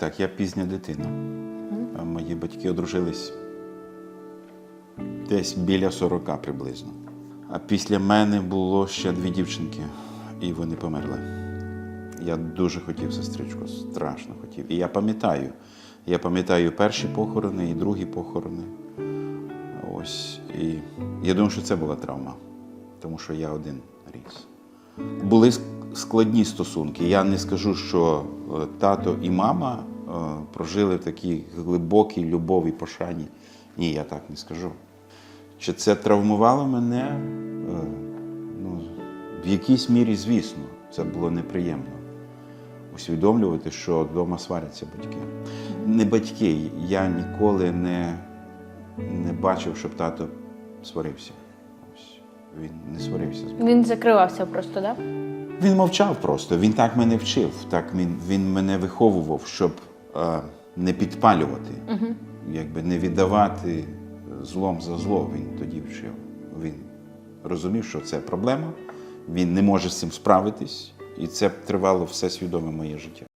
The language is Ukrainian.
Так, я пізня дитина. А Мої батьки одружились десь біля 40 приблизно. А після мене було ще дві дівчинки, і вони померли. Я дуже хотів сестричку, страшно хотів. І я пам'ятаю. Я пам'ятаю перші похорони і другі похорони. Ось. І я думаю, що це була травма, тому що я один ріс. Були складні стосунки. Я не скажу, що е, тато і мама прожили в такій глибокій любові, пошані. Ні, я так не скажу. Чи це травмувало мене? Е, Ну, в якійсь мірі, звісно, це було неприємно. Усвідомлювати, що вдома сваряться батьки. Не батьки. Я ніколи не, не бачив, щоб тато сварився. Ось. Він не сварився з Він закривався просто, так? він мовчав просто, він так мене вчив, так він, він мене виховував, щоб е, не підпалювати, якби не віддавати злом за зло. Він тоді вчив. Він розумів, що це проблема, він не може з цим справитись, і це тривало все свідоме моє життя.